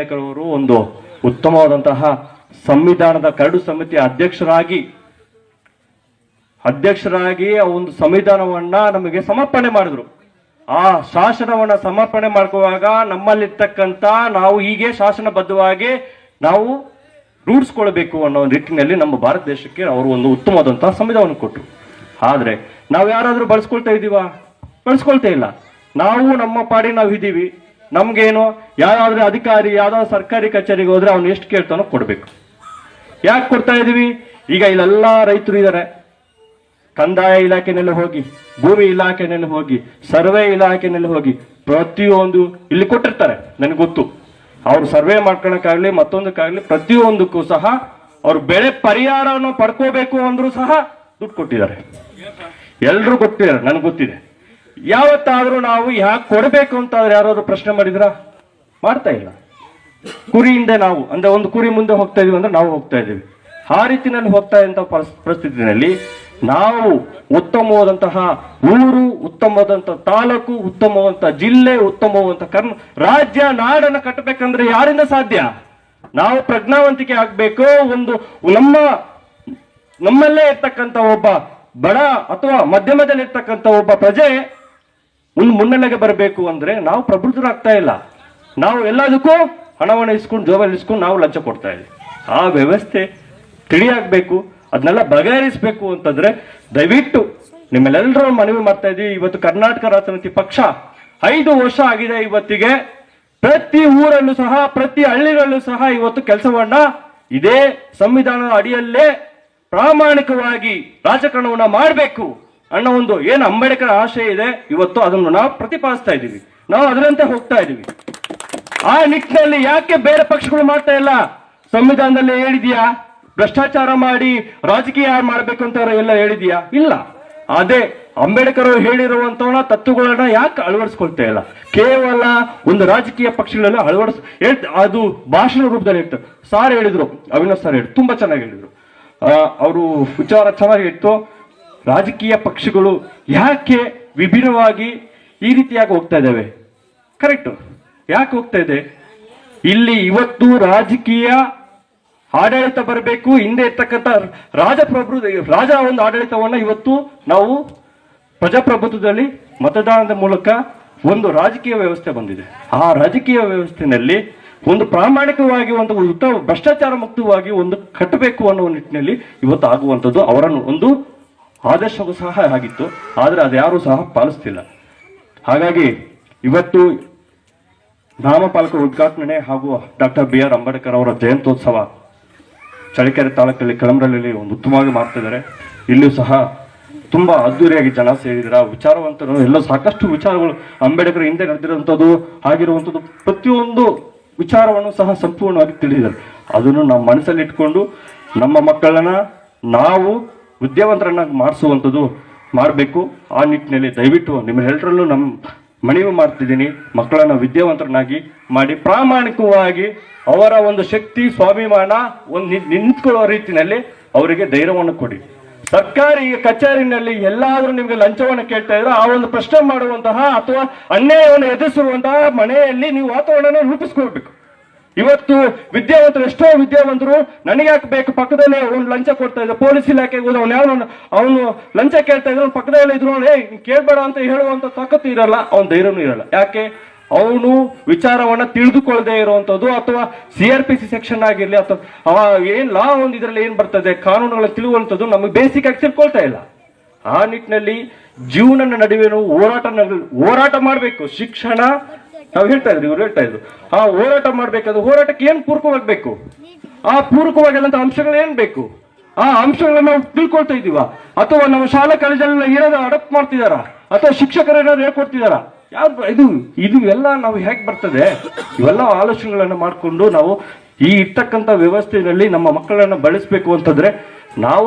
ಅವರು ಒಂದು ಉತ್ತಮವಾದಂತಹ ಸಂವಿಧಾನದ ಕರಡು ಸಮಿತಿ ಅಧ್ಯಕ್ಷರಾಗಿ ಅಧ್ಯಕ್ಷರಾಗಿ ಆ ಒಂದು ಸಂವಿಧಾನವನ್ನ ನಮಗೆ ಸಮರ್ಪಣೆ ಮಾಡಿದ್ರು. ಆ ಶಾಸನವನ್ನ ಸಮರ್ಪಣೆ ಮಾಡ್ಕೋವಾಗ ನಮ್ಮಲ್ಲಿರ್ತಕ್ಕಂಥ ನಾವು ಹೀಗೆ ಶಾಸನಬದ್ಧವಾಗಿ ನಾವು ರೂಢಿಸ್ಕೊಳ್ಬೇಕು ಅನ್ನೋ ನಿಟ್ಟಿನಲ್ಲಿ ನಮ್ಮ ಭಾರತ ದೇಶಕ್ಕೆ ಅವರು ಒಂದು ಉತ್ತಮವಾದಂತಹ ಸಂವಿಧಾನ ಕೊಟ್ಟರು ಆದ್ರೆ ನಾವು ಯಾರಾದ್ರೂ ಬಳಸ್ಕೊಳ್ತಾ ಇದ್ದೀವಾ ಬಳಸ್ಕೊಳ್ತಾ ಇಲ್ಲ. ನಾವು ನಮ್ಮ ಪಾಡಿ ನಾವು ಇದ್ದೀವಿ. ನಮ್ಗೇನು, ಯಾರಾದ್ರೂ ಅಧಿಕಾರಿ ಯಾವ್ದಾದ್ರು ಸರ್ಕಾರಿ ಕಚೇರಿಗೆ ಹೋದ್ರೆ ಅವ್ನು ಎಷ್ಟು ಕೇಳ್ತಾನೋ ಕೊಡ್ಬೇಕು. ಯಾಕೆ ಕೊಡ್ತಾ ಇದೀವಿ? ಈಗ ಇಲ್ಲೆಲ್ಲ ರೈತರು ಇದ್ದಾರೆ ಕಂದಾಯ ಇಲಾಖೆನಲ್ಲಿ ಹೋಗಿ, ಭೂಮಿ ಇಲಾಖೆನಲ್ಲಿ ಹೋಗಿ, ಸರ್ವೆ ಇಲಾಖೆನಲ್ಲಿ ಹೋಗಿ ಪ್ರತಿಯೊಂದು ಇಲ್ಲಿ ಕೊಟ್ಟಿರ್ತಾರೆ, ನನಗೆ ಗೊತ್ತು. ಅವ್ರು ಸರ್ವೆ ಮಾಡ್ಕೊಳಕ್ಕಾಗ್ಲಿ, ಮತ್ತೊಂದಕ್ಕಾಗ್ಲಿ ಪ್ರತಿಯೊಂದಕ್ಕೂ ಸಹ ಅವ್ರು ಬೆಳೆ ಪರಿಹಾರವನ್ನು ಪಡ್ಕೋಬೇಕು ಅಂದ್ರೂ ಸಹ ದುಡ್ಡು ಕೊಟ್ಟಿದ್ದಾರೆ. ಎಲ್ರು ಕೊಟ್ಟಿದ್ದಾರೆ, ನನಗೆ ಗೊತ್ತಿದೆ. ಯಾವತ್ತಾದ್ರೂ ನಾವು ಯಾಕೆ ಕೊಡಬೇಕು ಅಂತ ಯಾರಾದ್ರು ಪ್ರಶ್ನೆ ಮಾಡಿದ್ರ? ಮಾಡ್ತಾ ಇಲ್ಲ. ಕುರಿಯಿಂದ ನಾವು, ಅಂದ್ರೆ ಒಂದು ಕುರಿ ಮುಂದೆ ಹೋಗ್ತಾ ಇದೀವಿ ಅಂದ್ರೆ ನಾವು ಹೋಗ್ತಾ ಇದೀವಿ. ಆ ರೀತಿನಲ್ಲಿ ಹೋಗ್ತಾ ಪರಿಸ್- ಪರಿಸ್ಥಿತಿನಲ್ಲಿ ನಾವು ಉತ್ತಮವಾದಂತಹ ಊರು ಉತ್ತಮವಾದಂತಹ ತಾಲೂಕು ಉತ್ತಮವಾದಂತಹ ಜಿಲ್ಲೆ ಉತ್ತಮವಾದಂತಹ ಕರ್ನ, ರಾಜ್ಯ, ನಾಡನ್ನು ಕಟ್ಟಬೇಕಂದ್ರೆ ಯಾರಿಂದ ಸಾಧ್ಯ? ನಾವು ಪ್ರಜ್ಞಾವಂತಿಕೆ ಆಗ್ಬೇಕು, ಒಂದು ನಮ್ಮ, ನಮ್ಮಲ್ಲೇ ಇರ್ತಕ್ಕಂಥ ಒಬ್ಬ ಬಡ ಅಥವಾ ಮಧ್ಯಮದಲ್ಲಿ ಇರ್ತಕ್ಕಂಥ ಒಬ್ಬ ಪ್ರಜೆ ಒಂದು ಮುನ್ನೆಲೆಗೆ ಬರಬೇಕು ಅಂದ್ರೆ ನಾವು ಪ್ರಬುದ್ಧರಾಗ್ತಾ ಇಲ್ಲ. ನಾವು ಎಲ್ಲದಕ್ಕೂ ಹಣವನ್ನು ಇಸ್ಕೊಂಡು, ಜೋಬಲ್ಲಿ ಇಸ್ಕೊಂಡು ನಾವು ಲಂಚ ಕೊಡ್ತಾ ಇದ್ದೀವಿ. ಆ ವ್ಯವಸ್ಥೆ ತಿಳಿಯಾಗಬೇಕು, ಅದನ್ನೆಲ್ಲ ಬಗೆಹರಿಸಬೇಕು ಅಂತಂದ್ರೆ ದಯವಿಟ್ಟು ನಿಮ್ಮೆಲ್ಲರೂ ಮನವಿ ಮಾಡ್ತಾ ಇದ್ದೀವಿ. ಇವತ್ತು ಕರ್ನಾಟಕ ರಾಜನೀತಿ ಪಕ್ಷ ಐದು ವರ್ಷ ಆಗಿದೆ ಇವತ್ತಿಗೆ. ಪ್ರತಿ ಊರಲ್ಲೂ ಸಹ, ಪ್ರತಿ ಹಳ್ಳಿಗಳಲ್ಲೂ ಸಹ ಇವತ್ತು ಕೆಲಸವನ್ನ ಇದೇ ಸಂವಿಧಾನದ ಅಡಿಯಲ್ಲೇ ಪ್ರಾಮಾಣಿಕವಾಗಿ ರಾಜಕಾರಣವನ್ನ ಮಾಡಬೇಕು. ಅನ್ನೋ ಒಂದು ಏನು ಅಂಬೇಡ್ಕರ್ ಆಶಯ ಇದೆ, ಇವತ್ತು ಅದನ್ನು ನಾವು ಪ್ರತಿಪಾದಿಸ್ತಾ ಇದ್ದೀವಿ. ನಾವು ಅದರಂತೆ ಹೋಗ್ತಾ ಇದ್ದೀವಿ. ಆ ನಿಟ್ಟಿನಲ್ಲಿ ಯಾಕೆ ಬೇರೆ ಪಕ್ಷಗಳು ಮಾಡ್ತಾ ಇಲ್ಲ? ಸಂವಿಧಾನದಲ್ಲಿ ಹೇಳಿದ್ಯಾ? ಭ್ರಷ್ಟಾಚಾರ ಮಾಡಿ ರಾಜಕೀಯ ಮಾಡಬೇಕು ಅಂತ ಎಲ್ಲ ಹೇಳಿದ್ಯಾ? ಇಲ್ಲ. ಅದೇ ಅಂಬೇಡ್ಕರ್ ಹೇಳಿರುವಂತವನ್ನ ತತ್ವಗಳನ್ನ ಯಾಕೆ ಅಳವಡಿಸ್ಕೊಳ್ತಾ ಇಲ್ಲ? ಕೇವಲ ಒಂದು ರಾಜಕೀಯ ಪಕ್ಷಗಳೆಲ್ಲ ಅಳವಡಿಸ್ ಅದು ಭಾಷಣ ರೂಪದಲ್ಲಿ ಹೇಳ್ತಾರೆ. ಸಾರ್ ಹೇಳಿದ್ರು, ಅವಿನಾಶ್ ಸರ್ ಹೇಳಿದ್ರು, ತುಂಬಾ ಚೆನ್ನಾಗಿ ಹೇಳಿದ್ರು. ಅವರು ವಿಚಾರ ಚೆನ್ನಾಗಿತ್ತು ರಾಜಕೀಯ ಪಕ್ಷಗಳು ಯಾಕೆ ವಿಭಿನ್ನವಾಗಿ ಈ ರೀತಿಯಾಗಿ ಹೋಗ್ತಾ ಇದ್ದಾವೆ? ಕರೆಕ್ಟ್ ಯಾಕೆ ಹೋಗ್ತಾ ಇದೆ? ಇಲ್ಲಿ ಇವತ್ತು ರಾಜಕೀಯ ಆಡಳಿತ ಬರಬೇಕು, ಹಿಂದೆ ಇರ್ತಕ್ಕಂಥ ರಾಜಪ್ರಭು, ರಾಜ ಒಂದು ಆಡಳಿತವನ್ನು ಇವತ್ತು ನಾವು ಪ್ರಜಾಪ್ರಭುತ್ವದಲ್ಲಿ ಮತದಾನದ ಮೂಲಕ ಒಂದು ರಾಜಕೀಯ ವ್ಯವಸ್ಥೆ ಬಂದಿದೆ. ಆ ರಾಜಕೀಯ ವ್ಯವಸ್ಥೆಯಲ್ಲಿ ಒಂದು ಪ್ರಾಮಾಣಿಕವಾಗಿ ಒಂದು ಉತ್ತಮ ಭ್ರಷ್ಟಾಚಾರ ಮುಕ್ತವಾಗಿ ಒಂದು ಕಟ್ಟಬೇಕು ಅನ್ನೋ ನಿಟ್ಟಿನಲ್ಲಿ ಇವತ್ತು ಆಗುವಂಥದ್ದು ಅವರನ್ನು ಒಂದು ಆದರ್ಶವೂ ಸಹ ಆಗಿತ್ತು ಆದರೆ ಅದ್ಯಾರೂ ಸಹ ಪಾಲಿಸ್ತಿಲ್ಲ. ಹಾಗಾಗಿ ಇವತ್ತು ನಾಮಪಾಲಕರ ಉದ್ಘಾಟನೆ ಹಾಗೂ ಡಾಕ್ಟರ್ ಬಿ ಆರ್ ಅಂಬೇಡ್ಕರ್ ಅವರ ಜಯಂತ್ಯೋತ್ಸವ ಚಳ್ಳಕೆರೆ ತಾಲೂಕಲ್ಲಿ ಕಳಂಬ್ರಳ್ಳಿಯಲ್ಲಿ ಒಂದು ಉತ್ತಮವಾಗಿ ಮಾಡ್ತಿದ್ದಾರೆ. ಇಲ್ಲೂ ಸಹ ತುಂಬ ಅದ್ದೂರಿಯಾಗಿ ಜನ ಸೇರಿದ್ರ? ವಿಚಾರವಂತರು ಎಲ್ಲ ಸಾಕಷ್ಟು ವಿಚಾರಗಳು ಅಂಬೇಡ್ಕರ್ ಹಿಂದೆ ನಡೆದಿರುವಂಥದ್ದು ಆಗಿರುವಂಥದ್ದು ಪ್ರತಿಯೊಂದು ವಿಚಾರವನ್ನು ಸಹ ಸಂಪೂರ್ಣವಾಗಿ ತಿಳಿದಿದ್ದಾರೆ. ಅದನ್ನು ನಮ್ಮ ಮನಸ್ಸಲ್ಲಿ ಇಟ್ಕೊಂಡು ನಮ್ಮ ಮಕ್ಕಳನ್ನ ನಾವು ವಿದ್ಯಾವಂತರನ್ನಾಗಿ ಮಾಡಿಸುವಂಥದ್ದು ಮಾಡಬೇಕು. ಆ ನಿಟ್ಟಿನಲ್ಲಿ ದಯವಿಟ್ಟು ನಿಮ್ಮೆಲ್ಲರಲ್ಲೂ ನಮ್ಮ ಮನವಿ ಮಾಡ್ತಿದ್ದೀನಿ. ಮಕ್ಕಳನ್ನು ವಿದ್ಯಾವಂತರನ್ನಾಗಿ ಮಾಡಿ ಪ್ರಾಮಾಣಿಕವಾಗಿ ಅವರ ಒಂದು ಶಕ್ತಿ, ಸ್ವಾಭಿಮಾನ ಒಂದು ನಿಂತ್ಕೊಳ್ಳೋ ರೀತಿಯಲ್ಲಿ ಅವರಿಗೆ ಧೈರ್ಯವನ್ನು ಕೊಡಿ. ಸರ್ಕಾರಿ ಕಚೇರಿನಲ್ಲಿ ಎಲ್ಲಾದರೂ ನಿಮಗೆ ಲಂಚವನ್ನು ಕೇಳ್ತಾ ಇದ್ರೆ ಆ ಒಂದು ಪ್ರಶ್ನೆ ಮಾಡುವಂತಹ ಅಥವಾ ಅನ್ಯಾಯವನ್ನು ಎದುರಿಸಿರುವಂತಹ ಮನೆಯಲ್ಲಿ ನೀವು ವಾತಾವರಣ ರೂಪಿಸ್ಕೊಳ್ಬೇಕು. ಇವತ್ತು ವಿದ್ಯಾವಂತರು ಎಷ್ಟೋ ವಿದ್ಯಾವಂತರು ನನಗೆ ಯಾಕೆ ಬೇಕು? ಪಕ್ಕದಲ್ಲೇ ಅವ್ನು ಲಂಚ ಕೊಡ್ತಾ ಇದ್ದ. ಪೊಲೀಸ್ ಇಲಾಖೆಗೆ ಹೋದ ಅವ್ನು ಯಾವ ಅವನು ಲಂಚ ಕೇಳ್ತಾ ಇದ್ರು ಪಕ್ಕದಲ್ಲೇ ಇದ್ರು ಏ ಕೇಳ್ಬೇಡ ಅಂತ ಹೇಳುವಂತ ತಾಕತ್ತು ಇರಲ್ಲ. ಅವನ ಧೈರ್ಯನೂ ಇರಲ್ಲ. ಯಾಕೆ? ಅವನು ವಿಚಾರವನ್ನ ತಿಳಿದುಕೊಳ್ಳದೆ ಇರುವಂತದ್ದು ಅಥವಾ C R P C section ಆಗಿರ್ಲಿ ಅಥವಾ ಅವ ಏನ್ ಲಾ ಒಂದು ಇದ್ರಲ್ಲಿ ಏನ್ ಬರ್ತದೆ, ಕಾನೂನುಗಳನ್ನ ತಿಳುವಂತದ್ದು ನಮಗೆ ಬೇಸಿಕ್ ಆಗಿ ತಿಳ್ಕೊಳ್ತಾ ಇಲ್ಲ. ಆ ನಿಟ್ಟಿನಲ್ಲಿ ಜೀವನ ನಡುವೆ ಹೋರಾಟ ಹೋರಾಟ ಮಾಡಬೇಕು. ಶಿಕ್ಷಣ ನಾವು ಹೇಳ್ತಾ ಇದ್ರಿ, ಇವ್ರು ಹೇಳ್ತಾ ಇದ್ರು. ಆ ಹೋರಾಟ ಮಾಡ್ಬೇಕಾದ್ರೆ ಹೋರಾಟಕ್ಕೆ ಏನ್ ಪೂರಕವಾಗಬೇಕು? ಆ ಪೂರಕವಾಗಿರುವಂತ ಅಂಶಗಳು ಏನ್ ಬೇಕು? ಆ ಅಂಶಗಳನ್ನ ನಾವು ತಿಳ್ಕೊಳ್ತಾ ಇದೀವ ಅಥವಾ ನಾವು ಶಾಲಾ ಕಾಲೇಜಲ್ಲಿ ಏನಾದ್ರು ಅಡಪ್ಟ್ ಮಾಡ್ತಿದಾರ? ಅಥವಾ ಶಿಕ್ಷಕರು ಏನಾದ್ರು ಹೇಳ್ಕೊಡ್ತಿದಾರ? ಯಾವ ಇದು ಇದು ಎಲ್ಲ ನಾವು ಹೇಗೆ ಬರ್ತದೆ? ಇವೆಲ್ಲ ಆಲೋಚನೆಗಳನ್ನ ಮಾಡಿಕೊಂಡು ನಾವು ಈ ಇರ್ತಕ್ಕಂಥ ವ್ಯವಸ್ಥೆಯಲ್ಲಿ ನಮ್ಮ ಮಕ್ಕಳನ್ನ ಬಳಸಬೇಕು ಅಂತಂದ್ರೆ ನಾವು